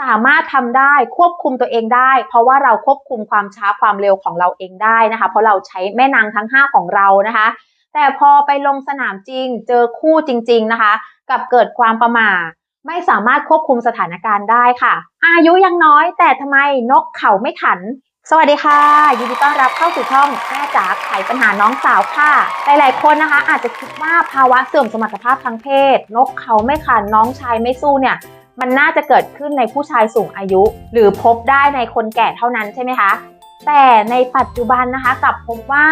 สามารถทำได้ควบคุมตัวเองได้ เพราะว่าเราควบคุมความช้าความเร็วของเราเองได้นะคะ เพราะเราใช้แม่นางทั้ง 5 ของเรานะคะ แต่พอไปลงสนามจริง เจอคู่จริง ๆนะคะ กับเกิดความประมาทไม่สามารถควบคุมสถานการณ์ได้ค่ะ อายุยังน้อย แต่ทำไมนกเขาไม่ขัน สวัสดีค่ะยินดีต้อนรับเข้าสู่ช่องแม่จ๋าไขปัญหาน้องสาวค่ะ หลายๆคนนะคะ อาจจะคิดว่าภาวะเสื่อมสมรรถภาพทางเพศ นกเขาไม่ขันน้องชายไม่สู้เนี่ย มันน่าจะเกิดขึ้นในผู้ชายสูงอายุ หรือพบได้ในคนแก่เท่านั้นใช่ไหมคะ แต่ในปัจจุบันนะคะกลับพบว่า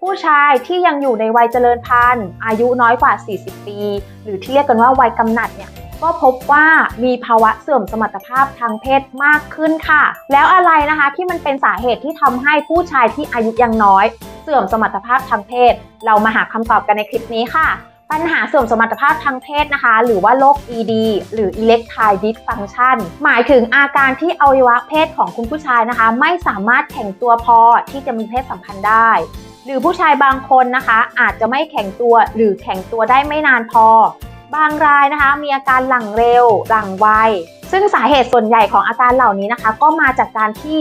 ผู้ชายที่ยังอยู่ในวัยเจริญพันธุ์ อายุน้อยกว่า 40 ปี หรือที่เรียกกันว่าวัยกำหนัดเนี่ยก็พบว่ามีภาวะเสื่อมสมรรถภาพทางเพศมากขึ้นค่ะ แล้วอะไรนะคะที่มันเป็นสาเหตุที่ทำให้ผู้ชายที่อายุยังน้อย เสื่อมสมรรถภาพทางเพศ เรามาหาคำตอบกันในคลิปนี้ค่ะ ปัญหาเสื่อมสมรรถภาพทางเพศนะคะ หรือว่าโรค ED หรือ Erectile Dysfunction หมายถึงอาการที่อวัยวะเพศของคุณผู้ชายนะคะ ไม่สามารถแข็งตัวพอที่จะมีเพศสัมพันธ์ได้ หรือผู้ชายบางคนนะคะ อาจจะไม่แข็งตัวหรือแข็งตัวได้ไม่นานพอ บางรายนะคะ มีอาการหลังเร็ว หลังไวซึ่งสาเหตุส่วนใหญ่ของอาการเหล่านี้นะคะ ก็มาจากการที่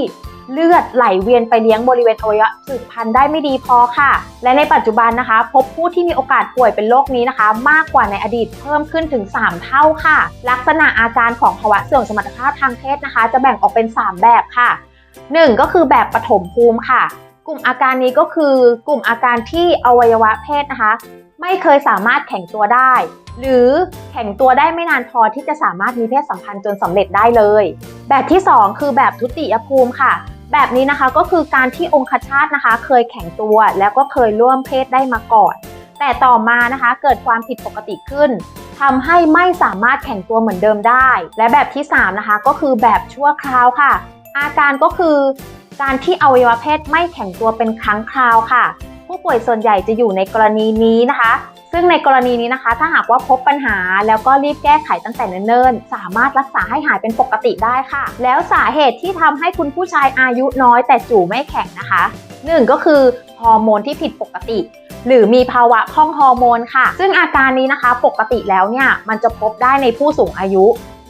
เลือดไหลเวียนไปเลี้ยงบริเวณอวัยวะสืบพันธุ์ได้ไม่ดีพอค่ะ และในปัจจุบันนะคะ พบผู้ที่มีโอกาสป่วยเป็นโรคนี้นะคะ มากกว่าในอดีตเพิ่มขึ้นถึง 3 เท่าค่ะ ลักษณะอาการของภาวะเสื่อมสมรรถภาพทางเพศนะคะ จะแบ่งออกเป็น 3 แบบค่ะ 1 ก็คือแบบปฐมภูมิค่ะ กลุ่มอาการนี้ก็คือกลุ่มอาการที่อวัยวะเพศนะคะ ไม่เคยสามารถแข็งตัวได้หรือแข็งตัวได้ไม่นานพอที่จะสามารถมีเพศสัมพันธ์จนสำเร็จได้เลย แบบที่ 2 คือแบบทุติยภูมิค่ะ แบบนี้นะคะก็คือการที่องคชาตนะคะ เคยแข็งตัวแล้วก็เคยร่วมเพศได้มาก่อน แต่ต่อมานะคะเกิดความผิดปกติขึ้นทำให้ไม่สามารถแข็งตัวเหมือนเดิมได้ และแบบที่ 3 นะคะ ก็คือแบบชั่วคราวค่ะ อาการก็คือ การที่อวัยวะเพศไม่แข็งตัวเป็นครั้งคราวค่ะ ผู้ป่วยส่วนใหญ่จะอยู่ในกรณีนี้นะคะ ซึ่งในกรณีนี้นะคะ ถ้าหากว่าพบปัญหาแล้วก็รีบแก้ไขตั้งแต่เนิ่นๆ สามารถรักษาให้หายเป็นปกติได้ค่ะ แล้วสาเหตุที่ทำให้คุณผู้ชายอายุน้อยแต่จู่ ไม่แข็งนะคะหนึ่งก็คือฮอร์โมนที่ผิดปกติ หรือมีภาวะพร่องฮอร์โมนค่ะ ซึ่งอาการนี้นะคะปกติแล้วเนี่ยมันจะพบได้ในผู้สูงอายุ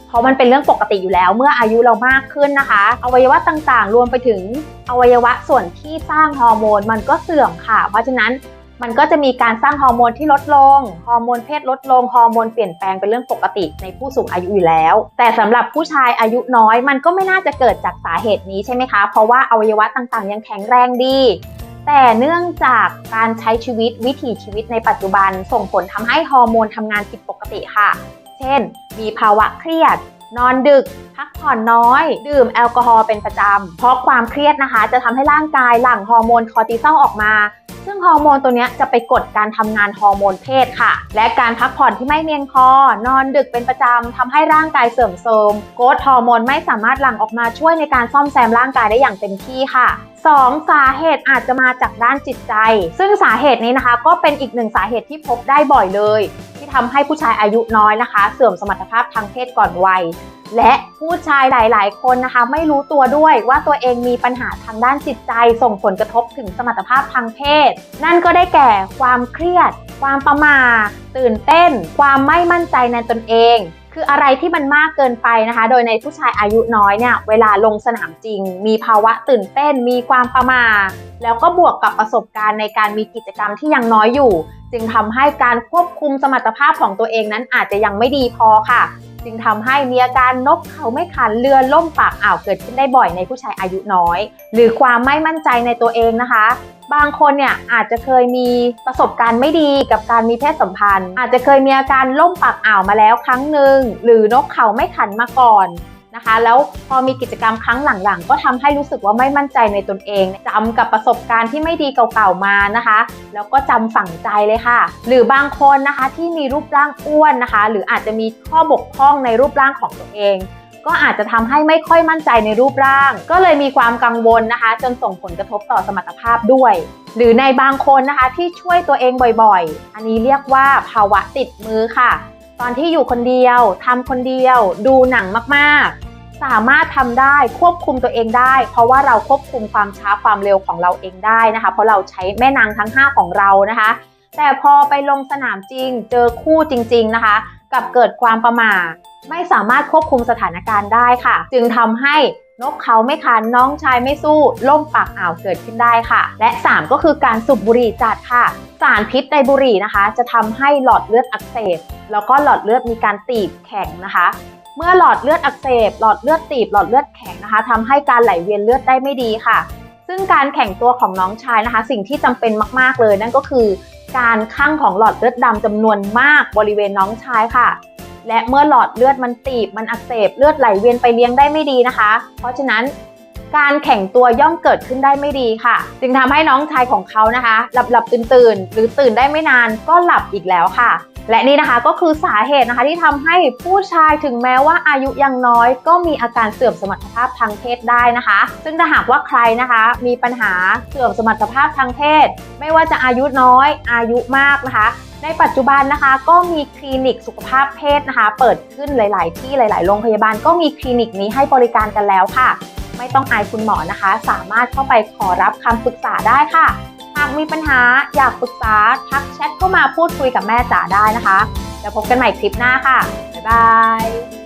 เพราะมันเป็นเรื่องปกติอยู่แล้วเมื่ออายุเรามากขึ้นนะคะ อวัยวะต่างๆ รวมไปถึงอวัยวะส่วนที่สร้างฮอร์โมนมันก็เสื่อมค่ะ เพราะฉะนั้น มันก็จะมีการสร้างฮอร์โมนที่ลดลง ฮอร์โมนเพศลดลง ฮอร์โมนเปลี่ยนแปลงเป็นเรื่องปกติในผู้สูงอายุอยู่แล้ว แต่สำหรับผู้ชายอายุน้อยมันก็ไม่น่าจะเกิดจากสาเหตุนี้ใช่ไหมคะ เพราะว่าอวัยวะต่างๆ ยังแข็งแรงดี แต่เนื่องจากการใช้ชีวิตวิถีชีวิตในปัจจุบันส่งผลทำให้ฮอร์โมนทำงานผิดปกติค่ะ เช่น มีภาวะเครียดนอนดึก พักผ่อนน้อย ดื่มแอลกอฮอล์เป็นประจำ เพราะความเครียดนะคะ จะทำให้ร่างกายหลั่งฮอร์โมนคอร์ติซอลออกมา ซึ่งฮอร์โมนตัวนี้จะไปกดการทำงานฮอร์โมนเพศค่ะ และการพักผ่อนที่ไม่เพียงพอนอนดึกเป็นประจำทำให้ร่างกายเสื่อมโทรมโกรทฮอร์โมนไม่สามารถหลั่งออกมาช่วยในการซ่อมแซมร่างกายได้อย่างเต็มที่ค่ะ 2. สาเหตุอาจจะมาจากด้านจิตใจ ซึ่งสาเหตุนี้นะคะ ก็เป็นอีกหนึ่งสาเหตุที่พบได้บ่อยเลย ที่ทำให้ผู้ชายอายุน้อยนะคะ เสื่อมสมรรถภาพทางเพศก่อนวัย และผู้ชายหลาย ๆ คนนะคะ ไม่รู้ตัวด้วยว่าตัวเองมีปัญหาทางด้านจิตใจ ส่งผลกระทบถึงสมรรถภาพทางเพศ นั่นก็ได้แก่ความเครียด ความประมาทตื่นเต้น ความไม่มั่นใจในตนเอง คืออะไรที่มันมากเกินไปนะคะ โดยในผู้ชายอายุน้อยเนี่ยเวลาลงสนามจริง มีภาวะตื่นเต้น มีความประมาแล้วก็บวกกับประสบการณ์ในการมีกิจกรรมที่ยังน้อยอยู่ จึงทำให้การควบคุมสมรรถภาพของตัวเองนั้นอาจจะยังไม่ดีพอค่ะ จึงทำให้มีอาการนกเขาไม่ขันเรือล่มปากอ่าวเกิดขึ้นได้บ่อยในผู้ชายอายุน้อย หรือความไม่มั่นใจในตัวเองนะคะ บางคนเนี่ยอาจจะเคยมีประสบการณ์ไม่ดีกับการมีเพศสัมพันธ์ อาจจะเคยมีอาการล่มปากอ่าวมาแล้วครั้งหนึ่งหรือนกเขาไม่ขันมาก่อน นะคะ แล้วพอมีกิจกรรมครั้งหลังๆ ก็ทำให้รู้สึกว่าไม่มั่นใจในตนเองจำกับประสบการณ์ที่ไม่ดีเก่าๆมานะคะ แล้วก็จำฝังใจเลยค่ะ หรือบางคนนะคะที่มีรูปร่างอ้วนนะคะ หรืออาจจะมีข้อบกพร่องในรูปร่างของตัวเองก็อาจจะทำให้ไม่ค่อยมั่นใจในรูปร่าง ก็เลยมีความกังวลนะคะ จนส่งผลกระทบต่อสมรรถภาพด้วย หรือในบางคนนะคะที่ช่วยตัวเองบ่อยๆ อันนี้เรียกว่าภาวะติดมือค่ะ ตอนที่อยู่คนเดียวทำคนเดียว ดูหนังมากๆ สามารถทำได้ควบคุมตัวเองได้ เพราะว่าเราควบคุมความช้าความเร็วของเราเองได้นะคะ เพราะเราใช้แม่นางทั้ง 5 ของเรานะคะ แต่พอไปลงสนามจริง เจอคู่จริง ๆนะคะ กับเกิดความประมาทไม่สามารถควบคุมสถานการณ์ได้ค่ะ จึงทำให้ นกเขาไม่คันน้องชายไม่สู้ล่มปากอ่าวเกิดขึ้นได้ค่ะ และ 3 ก็คือการสูบบุหรี่จัดค่ะ สารพิษในบุหรี่นะคะ จะทำให้หลอดเลือดอักเสบแล้วก็หลอดเลือดมีการตีบแข็งนะคะ เมื่อหลอดเลือดอักเสบ หลอดเลือดตีบหลอดเลือดแข็งนะคะทำให้การไหลเวียนเลือดได้ไม่ดีค่ะ ซึ่งการแข็งตัวของน้องชายนะคะ สิ่งที่จำเป็นมาก ๆเลยนั่นก็คือ การข้างของหลอดเลือดดำจำนวนมากบริเวณน้องชายค่ะ และเมื่อหลอดเลือดมันตีบมันอักเสบเลือดไหลเวียนไปเลี้ยงได้ไม่ดีนะคะ เพราะฉะนั้นการแข็งตัวย่อมเกิดขึ้นได้ไม่ดีค่ะ จึงทำให้น้องชายของเขานะคะ หลับหลับตื่นตื่นหรือตื่นได้ไม่นานก็หลับอีกแล้วค่ะ และนี่นะคะก็คือสาเหตุนะคะที่ทำให้ผู้ชายถึงแม้ว่าอายุยังน้อย ก็มีอาการเสื่อมสมรรถภาพทางเพศได้นะคะ ซึ่งถ้าหากว่าใครนะคะ มีปัญหาเสื่อมสมรรถภาพทางเพศ ไม่ว่าจะอายุน้อย อายุมากนะคะ ในปัจจุบันนะคะก็มีคลินิกสุขภาพเพศนะคะ เปิดขึ้นหลาย ๆ ที่หลาย ๆ โรงพยาบาลก็มีคลินิกนี้ให้บริการกันแล้วค่ะ ไม่ต้องอายคุณหมอนะคะ สามารถเข้าไปขอรับคำปรึกษาได้ค่ะากมีปัญหาอยากปรึกษาทักแชทเข้ามาพูดคุยกับแม่จ๋าได้นะคะ แล้วพบกันใหม่คลิปหน้าค่ะ บ๊ายบาย